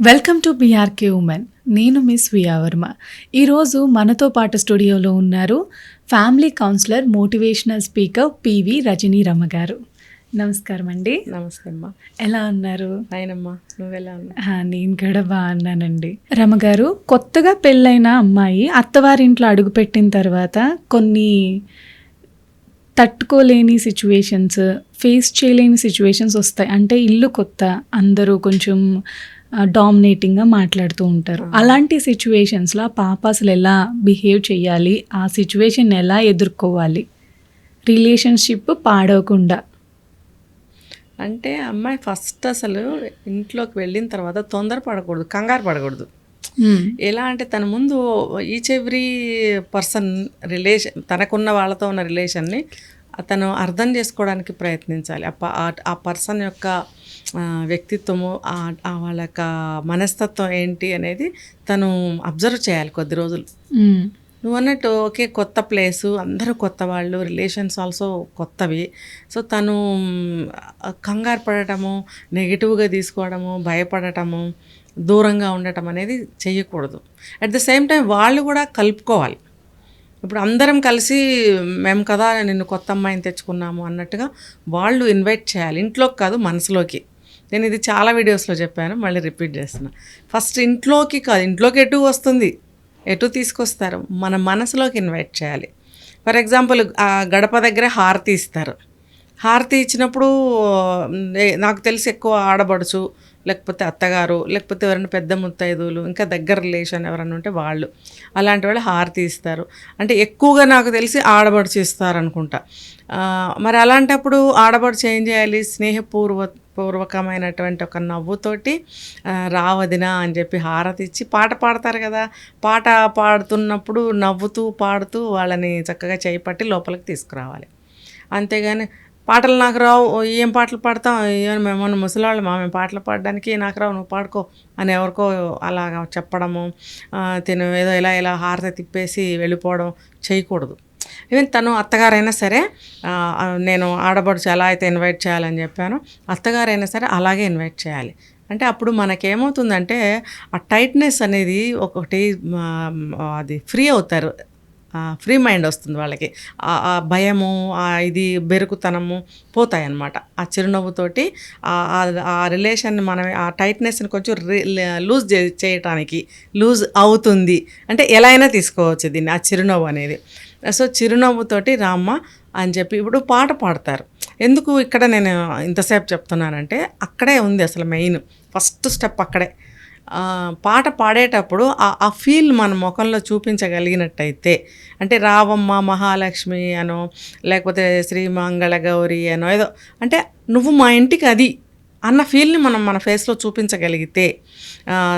Welcome to BRK women. నేను miss Viyavarma ఈరోజు మనతో పాటు స్టూడియోలో ఉన్నారు family counsellor motivational speaker PV Rajani Rama గారు. నమస్కారం అండి. నమస్తే అమ్మా. ఎలా ఉన్నారు? ఆయనమ్మా నువ్వెలా ఉన్నావు? నేను కూడా బాగున్నానండి. రమగారు కొత్తగా పెళ్ళైన అమ్మాయి అత్తవారింట్లో అడుగుపెట్టిన తర్వాత కొన్ని తట్టుకోలేని సిచ్యువేషన్స్ ఫేస్ చేయలేని సిచ్యువేషన్స్ వస్తాయి. అంటే ఇల్లు కొత్త అందరూ కొంచెం డామినేటింగ్గా మాట్లాడుతూ ఉంటారు. అలాంటి సిచ్యువేషన్స్లో ఆ పాప అసలు ఎలా బిహేవ్ చేయాలి? ఆ సిచ్యువేషన్ ఎలా ఎదుర్కోవాలి? రిలేషన్షిప్ పాడవకుండా. అంటే అమ్మాయి ఫస్ట్ అసలు ఇంట్లోకి వెళ్ళిన తర్వాత తొందర పడకూడదు కంగారు పడకూడదు. ఎలా అంటే తన ముందు ఈచ్ ఎవ్రీ పర్సన్ రిలేషన్ తనకున్న వాళ్ళతో ఉన్న రిలేషన్ని తను అర్థం చేసుకోవడానికి ప్రయత్నించాలి. ఆ పర్సన్ యొక్క వ్యక్తిత్వము వాళ్ళ యొక్క మనస్తత్వం ఏంటి అనేది తను అబ్జర్వ్ చేయాలి కొద్ది రోజులు. నువ్వు అన్నట్టు ఓకే కొత్త ప్లేసు అందరూ కొత్త వాళ్ళు రిలేషన్స్ ఆల్సో కొత్తవి. సో తను కంగారు పడటము నెగిటివ్గా తీసుకోవడము భయపడటము దూరంగా ఉండటం అనేది చేయకూడదు. అట్ ద సేమ్ టైం వాళ్ళు కూడా కలుపుకోవాలి. ఇప్పుడు అందరం కలిసి మేము కదా నిన్ను కొత్త అమ్మాయిని తెచ్చుకున్నాము అన్నట్టుగా వాళ్ళు ఇన్వైట్ చేయాలి. ఇంట్లోకి కాదు మనసులోకి. నేను ఇది చాలా వీడియోస్లో చెప్పాను మళ్ళీ రిపీట్ చేస్తున్నా. ఫస్ట్ ఇంట్లోకి కాదు ఇంట్లోకి ఎటు వస్తుంది? ఎటు తీసుకొస్తారు? మన మనసులోకి ఇన్వైట్ చేయాలి. ఫర్ ఎగ్జాంపుల్ ఆ గడప దగ్గర హారతి ఇస్తారు. హారతి ఇచ్చినప్పుడు నాకు తెలిసి ఎక్కువ ఆడబడుచు లేకపోతే అత్తగారు లేకపోతే ఎవరైనా పెద్ద ముత్తైదువులు ఇంకా దగ్గర రిలేషన్ ఎవరైనా ఉంటే వాళ్ళు అలాంటి వాళ్ళు హారతి ఇస్తారు. అంటే ఎక్కువగా నాకు తెలిసి ఆడబడుచు ఇస్తారు అనుకుంటా మరి అలాంటప్పుడు ఆడబడుచు ఏం చేయాలి? స్నేహపూర్వ పూర్వకమైనటువంటి ఒక నవ్వుతోటి రావదినా అని చెప్పి హారతి ఇచ్చి పాట పాడతారు కదా. పాట పాడుతున్నప్పుడు నవ్వుతూ పాడుతూ వాళ్ళని చక్కగా చేయి పట్టి లోపలికి తీసుకురావాలి. అంతేగాని పాటలు నాకు రావు ఏం పాటలు పాడతాం? ఏమైనా మేము ముసలివాళ్ళు మా మేము పాటలు పాడడానికి నాకు రావు నువ్వు పాడుకో అని ఎవరికో అలాగా చెప్పడము ఆ, తిను ఏదో ఇలా ఇలా హారత తిప్పేసి వెళ్ళిపోవడం చేయకూడదు. ఈవెన్ తను అత్తగారైనా సరే నేను ఆడబడుచు ఎలా అయితే ఇన్వైట్ చేయాలని చెప్పానో అత్తగారైనా సరే అలాగే ఇన్వైట్ చేయాలి. అంటే అప్పుడు మనకేమవుతుందంటే ఆ టైట్నెస్ అనేది ఒకటి అది ఫ్రీ అవుతారు. ఫ్రీ మైండ్ వస్తుంది వాళ్ళకి. ఆ- భయము ఆ ఇది బెరుకుతనము పోతాయి అన్నమాట ఆ చిరునవ్వుతోటి ఆ- ఆ రిలేషన్ మనం ఆ టైట్నెస్ని కొంచెం లూజ్ చేయటానికి లూజ్ అవుతుంది. అంటే ఎలా అయినా తీసుకోవచ్చు దీన్ని ఆ చిరునవ్వు అనేది. సో చిరునవ్వుతోటి రామ్మ అని చెప్పి ఇప్పుడు పాట పాడతారు. ఎందుకు ఇక్కడ నేను ఇంతసేపు చెప్తున్నానంటే అక్కడే ఉంది అసలు మెయిన్ ఫస్ట్ స్టెప్ అక్కడే. పాట పాడేటప్పుడు ఆ ఆ ఫీల్ మన ముఖంలో చూపించగలిగినట్టయితే అంటే రావమ్మ మహాలక్ష్మి అనో లేకపోతే శ్రీ మంగళ గౌరి అనో ఏదో అంటే నువ్వు మా ఇంటికి అది అన్న ఫీల్ని మనం మన ఫేస్లో చూపించగలిగితే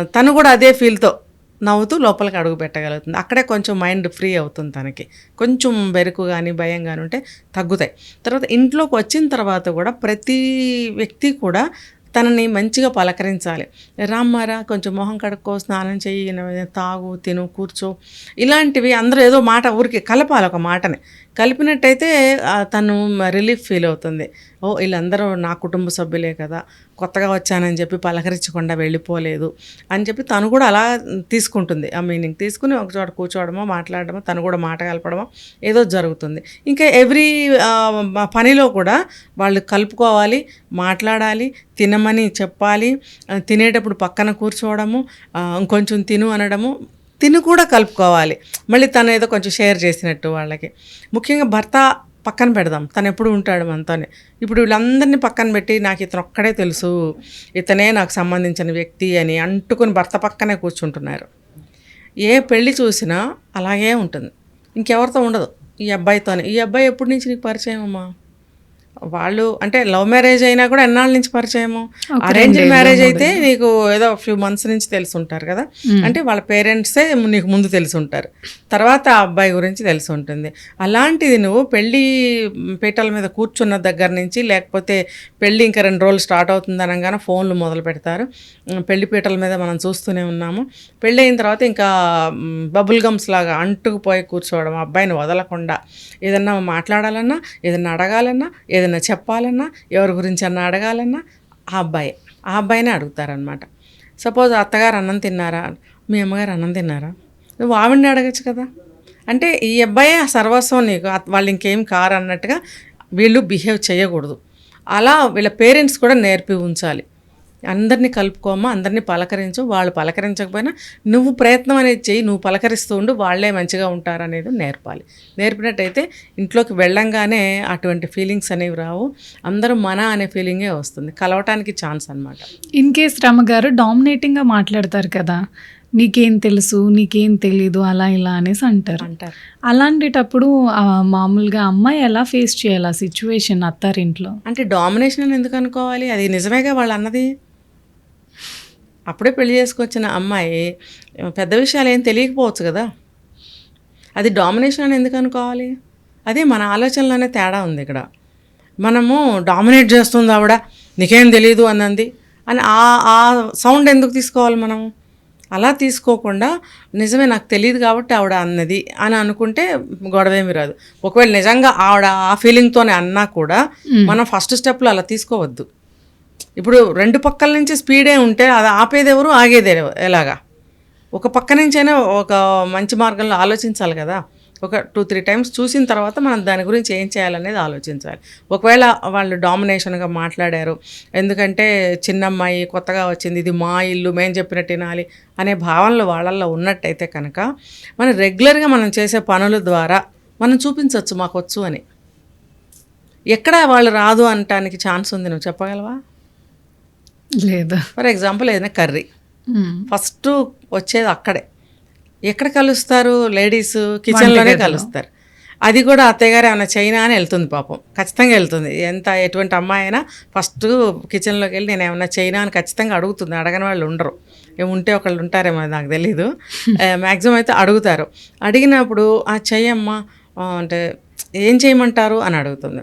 తను కూడా అదే ఫీల్తో నవ్వుతూ లోపలికి అడుగు పెట్టగలుగుతుంది. అక్కడే కొంచెం మైండ్ ఫ్రీ అవుతుంది తనకి. కొంచెం బెరుకు కానీ భయం కానీ ఉంటే తగ్గుతాయి. తర్వాత ఇంట్లోకి వచ్చిన తర్వాత కూడా ప్రతి వ్యక్తి కూడా తనని మంచిగా పలకరించాలి. రామ్మారా కొంచెం మొహం కడుక్కో స్నానం చెయ్యి తాగు తిను కూర్చో. ఇలాంటివి అందరూ ఏదో మాట ఊరికి కలపాలి ఒక మాటని. కలిపినట్టయితే తను రిలీఫ్ ఫీల్ అవుతుంది. ఓ వీళ్ళందరూ నా కుటుంబ సభ్యులే కదా కొత్తగా వచ్చానని చెప్పి పలకరించకుండా వెళ్ళిపోలేదు అని చెప్పి తను కూడా అలా తీసుకుంటుంది. ఆ మీనింగ్ తీసుకుని ఒక చోట కూర్చోవడమో మాట్లాడడమో తను కూడా మాట కలపడమో ఏదో జరుగుతుంది. ఇంకా ఎవ్రీ పనిలో కూడా వాళ్ళు కలుపుకోవాలి మాట్లాడాలి తినమని చెప్పాలి తినేటప్పుడు పక్కన కూర్చోవడము ఇంకొంచెం తిను అనడము తిని కూడా కలుపుకోవాలి. మళ్ళీ తను ఏదో కొంచెం షేర్ చేసినట్టు వాళ్ళకి. ముఖ్యంగా భర్త పక్కన పెడదాం. తను ఎప్పుడు ఉంటాడు మనతోనే ఇప్పుడు వీళ్ళందరినీ పక్కన పెట్టి నాకు ఇతను ఒక్కడే తెలుసు. ఇతనే నాకు సంబంధించిన వ్యక్తి అని అంటుకుని భర్త పక్కనే కూర్చుంటున్నారు. ఏ పెళ్ళి చూసినా అలాగే ఉంటుంది. ఇంకెవరితో ఉండదు. ఈ అబ్బాయితోనే. ఈ అబ్బాయి ఎప్పటి నుంచి నీకు పరిచయం అమ్మా వాళ్ళు అంటే లవ్ మ్యారేజ్ అయినా కూడా ఎన్నాళ్ళ నుంచి పరిచయము? అరేంజ్ మ్యారేజ్ అయితే నీకు ఏదో ఫ్యూ మంత్స్ నుంచి తెలిసి ఉంటారు కదా అంటే వాళ్ళ పేరెంట్సే నీకు ముందు తెలిసి ఉంటారు తర్వాత ఆ అబ్బాయి గురించి తెలిసి ఉంటుంది. అలాంటిది నువ్వు పెళ్ళి పీటల మీద కూర్చున్న దగ్గర నుంచి లేకపోతే పెళ్ళి ఇంకా రెండు రోజులు స్టార్ట్ అవుతుంది అనగానే ఫోన్లు మొదలు పెడతారు. పెళ్ళి పీటల మీద మనం చూస్తూనే ఉన్నాము. పెళ్ళి అయిన తర్వాత ఇంకా బబుల్ గమ్స్ లాగా అంటుకుపోయి కూర్చోవడం అబ్బాయిని వదలకుండా ఏదన్నా మాట్లాడాలన్నా ఏదన్నా అడగాలన్నా ఏదైనా చెప్పాలన్నా ఎవరి గురించి అన్నా అడగాలన్నా ఆ అబ్బాయి. ఆ అబ్బాయినే అడుగుతారనమాట సపోజ్ అత్తగారు అన్నం తిన్నారా? మీ అమ్మగారు అన్నం తిన్నారా? నువ్వు ఆవిడని అడగచ్చు కదా. అంటే ఈ అబ్బాయి సర్వస్వం నీకు వాళ్ళు ఇంకేం కారు అన్నట్టుగా వీళ్ళు బిహేవ్ చేయకూడదు. అలా వీళ్ళ పేరెంట్స్ కూడా నేర్పి ఉంచాలి. అందరినీ కలుపుకోమా అందరినీ పలకరించు వాళ్ళు పలకరించకపోయినా నువ్వు ప్రయత్నం అనేది చెయ్యి నువ్వు పలకరిస్తూ ఉండు వాళ్ళే మంచిగా ఉంటారు అనేది నేర్పాలి. నేర్పినట్టయితే ఇంట్లోకి వెళ్ళంగానే అటువంటి ఫీలింగ్స్ అనేవి రావు. అందరూ మన అనే ఫీలింగే వస్తుంది. కలవటానికి ఛాన్స్ అన్నమాట. ఇన్ కేస్ రమగారు డామినేటింగ్గా మాట్లాడతారు కదా నీకేం తెలుసు నీకేం తెలీదు అలా ఇలా అనేసి అంటారు. అంటారు. అలాంటిటప్పుడు మామూలుగా అమ్మాయి ఎలా ఫేస్ చేయాలి ఆ సిచ్యువేషన్ అత్తారింట్లో? అంటే డామినేషన్ ఎందుకు అనుకోవాలి? అది నిజమేగా వాళ్ళు అన్నది? అప్పుడే పెళ్ళి చేసుకొచ్చిన అమ్మాయి పెద్ద విషయాలు ఏం తెలియకపోవచ్చు కదా. అది డామినేషన్ అని ఎందుకు అనుకోవాలి? అది మన ఆలోచనలోనే తేడా ఉంది ఇక్కడ. మనము డామినేట్ చేస్తుంది ఆవిడ నీకేం తెలియదు అన్నది. అని ఆ ఆ సౌండ్ ఎందుకు తీసుకోవాలి మనం అలా తీసుకోకుండా నిజమే నాకు తెలియదు కాబట్టి ఆవిడ అన్నది అని అనుకుంటే గొడవేమి రాదు. ఒకవేళ నిజంగా ఆవిడ ఆ ఫీలింగ్తోనే అన్నా కూడా మనం ఫస్ట్ స్టెప్లో అలా తీసుకోవద్దు. ఇప్పుడు రెండు పక్కల నుంచి స్పీడే ఉంటే అది ఆపేది ఎవరు ఆగేది ఎలాగా? ఒక పక్క నుంచైనా ఒక మంచి మార్గంలో ఆలోచించాలి కదా. ఒక టూ త్రీ టైమ్స్ చూసిన తర్వాత మనం దాని గురించి ఏం చేయాలనేది ఆలోచించాలి. ఒకవేళ వాళ్ళు డామినేషన్గా మాట్లాడారు ఎందుకంటే చిన్నమ్మాయి కొత్తగా వచ్చింది ఇది మా ఇల్లు మేము చెప్పినట్టు వినాలి అనే భావనలు వాళ్ళల్లో ఉన్నట్టయితే కనుక మనం రెగ్యులర్గా మనం చేసే పనుల ద్వారా మనం చూపించవచ్చు మాకు వచ్చు అని. ఎక్కడ వాళ్ళు రాదు అనటానికి ఛాన్స్ ఉంది నువ్వు చెప్పగలవా? లేదు. ఫర్ ఎగ్జాంపుల్ ఏదైనా కర్రీ. ఫస్ట్ వచ్చేది అక్కడే. ఎక్కడ కలుస్తారు? లేడీస్ కిచెన్లోనే కలుస్తారు. అది కూడా అత్తయ్య గారు ఏమైనా చైనా అని వెళ్తుంది పాపం. ఖచ్చితంగా వెళ్తుంది. ఎంత ఎటువంటి అమ్మాయి అయినా ఫస్ట్ కిచెన్లోకి వెళ్ళి నేను ఏమైనా చైనా అని ఖచ్చితంగా అడుగుతుంది. అడగని వాళ్ళు ఉండరు. ఉంటే ఒకళ్ళు ఉంటారేమో నాకు తెలీదు. మ్యాక్సిమం అయితే అడుగుతారు. అడిగినప్పుడు ఆ చెయ్యమ్మా. అంటే ఏం చేయమంటారు? అని అడుగుతుంది.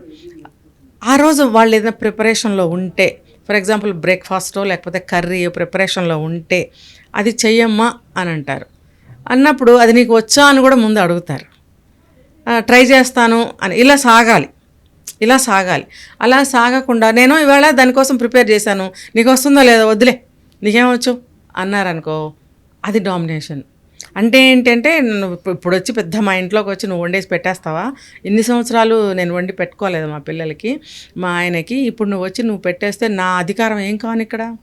ఆ రోజు వాళ్ళు ఏదైనా ప్రిపరేషన్లో ఉంటే ఫర్ ఎగ్జాంపుల్ బ్రేక్ఫాస్టో లేకపోతే కర్రీ ప్రిపరేషన్లో ఉంటే అది చెయ్యమ్మా అని అంటారు. అన్నప్పుడు అది నీకు వచ్చా అని కూడా ముందు అడుగుతారు. ట్రై చేస్తాను అని. ఇలా సాగాలి. ఇలా సాగాలి. అలా సాగకుండా నేను ఇవాళ దానికోసం ప్రిపేర్ చేశాను. నీకు వస్తుందో లేదో వద్దులే. నీకేమొచ్చు అన్నారనుకో అది డామినేషన్. అంటే ఏంటంటే నువ్వు ఇప్పుడు- వచ్చి పెద్ద మా ఇంట్లోకి వచ్చి నువ్వు వండేసి పెట్టేస్తావా? ఇన్ని సంవత్సరాలు నేను వండి పెట్టుకోలేదు మా పిల్లలకి మా ఆయనకి. ఇప్పుడు నువ్వు వచ్చి నువ్వు పెట్టేస్తే నా అధికారం ఏం కాను ఇక్కడ?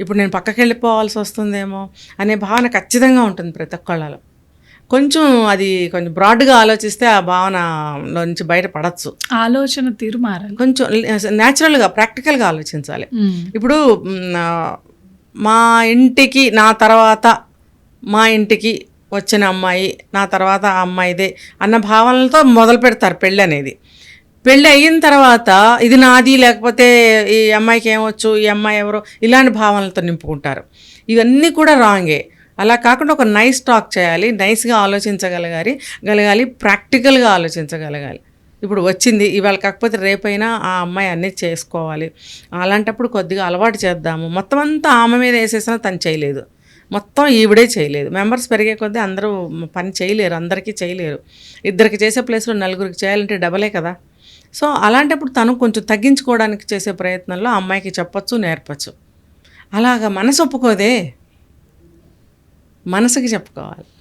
ఇప్పుడు నేను పక్కకి వెళ్ళిపోవాల్సి వస్తుందేమో అనే భావన ఖచ్చితంగా ఉంటుంది ప్రతి ఒక్కళ్ళలో. కొంచెం అది కొంచెం బ్రాడ్గా ఆలోచిస్తే ఆ భావనలో నుంచి బయటపడచ్చు. ఆలోచన తీరు మారాలి. కొంచెం న్యాచురల్గా ప్రాక్టికల్గా ఆలోచించాలి. ఇప్పుడు మా ఇంటికి నా తర్వాత మా ఇంటికి వచ్చిన అమ్మాయి నా తర్వాత ఆ అమ్మాయిదే అన్న భావనలతో మొదలు పెడతారు పెళ్ళి అనేది. పెళ్ళి అయిన తర్వాత ఇది నాది లేకపోతే ఈ అమ్మాయికి ఏమొచ్చు ఈ అమ్మాయి ఎవరో ఇలాంటి భావనలతో నింపుకుంటారు. ఇవన్నీ కూడా రాంగే. అలా కాకుండా ఒక నైస్ టాక్ చేయాలి నైస్గా ఆలోచించగలగాలి గలగాలి ప్రాక్టికల్గా ఆలోచించగలగాలి. ఇప్పుడు వచ్చింది ఇవాళ కాకపోతే రేపైనా ఆ అమ్మాయి అన్నీ చేసుకోవాలి. అలాంటప్పుడు కొద్దిగా అలవాటు చేద్దాము. మొత్తం అంతా ఆమె మీద వేసేసినా తను చేయలేదు. మొత్తం ఈవిడే చేయలేదు. మెంబర్స్ పెరిగే కొద్దీ అందరూ పని చేయలేరు అందరికీ చేయలేరు. ఇద్దరికి చేసే ప్లేస్లో నలుగురికి చేయాలంటే డబలే కదా. సో అలాంటప్పుడు తను కొంచెం తగ్గించుకోవడానికి చేసే ప్రయత్నంలో అమ్మాయికి చెప్పచ్చు నేర్పచ్చు. అలాగా మనసు ఒప్పుకోదే. మనసుకి చెప్పుకోవాలి.